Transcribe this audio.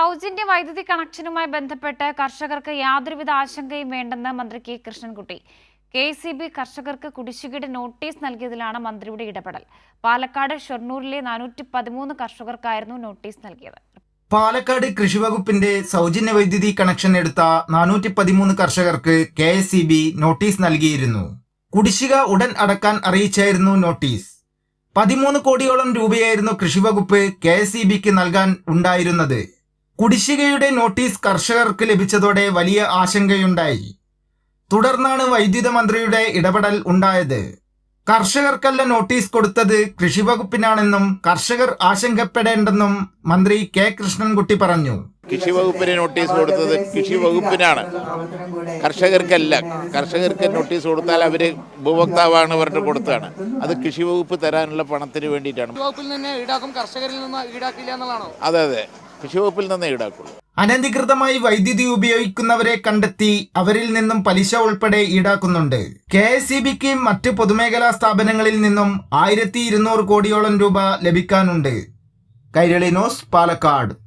സൗജന്യ വൈദ്യുതി കണക്ഷനുമായി ബന്ധപ്പെട്ട് കർഷകർക്ക് യാതൊരുവിധ ആശങ്കയും വേണ്ടെന്ന് മന്ത്രി K Krishnankutty. K C B കർഷകർക്ക് കുടിശ്ശികയുടെ നോട്ടീസ് നൽകിയതിലാണ് മന്ത്രിയുടെ ഇടപെടൽ. പാലക്കാട് ഷൊർണൂരിലെ നാനൂറ്റി പതിമൂന്ന് കർഷകർക്കായിരുന്നു നോട്ടീസ് നൽകിയത്. പാലക്കാട് കൃഷിവകുപ്പിന്റെ സൗജന്യ വൈദ്യുതി കണക്ഷൻ എടുത്ത നാനൂറ്റി പതിമൂന്ന് കർഷകർക്ക് K S C B notice നൽകിയിരുന്നു. കുടിശ്ശിക ഉടൻ അടക്കാൻ അറിയിച്ചായിരുന്നു നോട്ടീസ്. പതിമൂന്ന് കോടിയോളം രൂപയായിരുന്നു കൃഷിവകുപ്പ് കെ എസ് സി ബിക്ക് നൽകാൻ ഉണ്ടായിരുന്നത്. കുടിശ്ശികയുടെ നോട്ടീസ് കർഷകർക്ക് ലഭിച്ചതോടെ വലിയ ആശങ്കയുണ്ടായി. തുടർന്നാണ് വൈദ്യുത മന്ത്രിയുടെ ഇടപെടൽ ഉണ്ടായത്. കർഷകർക്കല്ല നോട്ടീസ് കൊടുത്തത് കൃഷിവകുപ്പിനാണെന്നും കർഷകർ ആശങ്കപ്പെടേണ്ടെന്നും മന്ത്രി കെ. കൃഷ്ണൻകുട്ടി പറഞ്ഞു. കൃഷി വകുപ്പിന് നോട്ടീസ് കൊടുത്തത് കൃഷി വകുപ്പിനാണ് കർഷകർക്കല്ല. കർഷകർക്ക് നോട്ടീസ് കൊടുത്താൽ അവർ ഉപഭോക്താവാണ് പറഞ്ഞിട്ട് കൊടുത്താണ് അത് കൃഷി വകുപ്പ് തരാനുള്ള പണത്തിന് വേണ്ടിയിട്ടാണ്. വകുപ്പിൽ നിന്ന് ഈടാക്കും കർഷകരിൽ നിന്ന് ഈടാക്കില്ല എന്നുള്ളതാണോ? അതെ അതെ. കൃഷി വകുപ്പിൽ നിന്നേ ഈടാക്കുള്ളൂ. അനധികൃതമായി വൈദ്യുതി ഉപയോഗിക്കുന്നവരെ കണ്ടെത്തി അവരിൽ നിന്നും പലിശ ഉൾപ്പെടെ ഈടാക്കുന്നുണ്ട്. കെ എസ് ഇ ബിക്ക് മറ്റ് പൊതുമേഖലാ സ്ഥാപനങ്ങളിൽ നിന്നും ആയിരത്തി ഇരുന്നൂറ് കോടിയോളം രൂപ ലഭിക്കാനുണ്ട്. കൈരളി ന്യൂസ് പാലക്കാട്.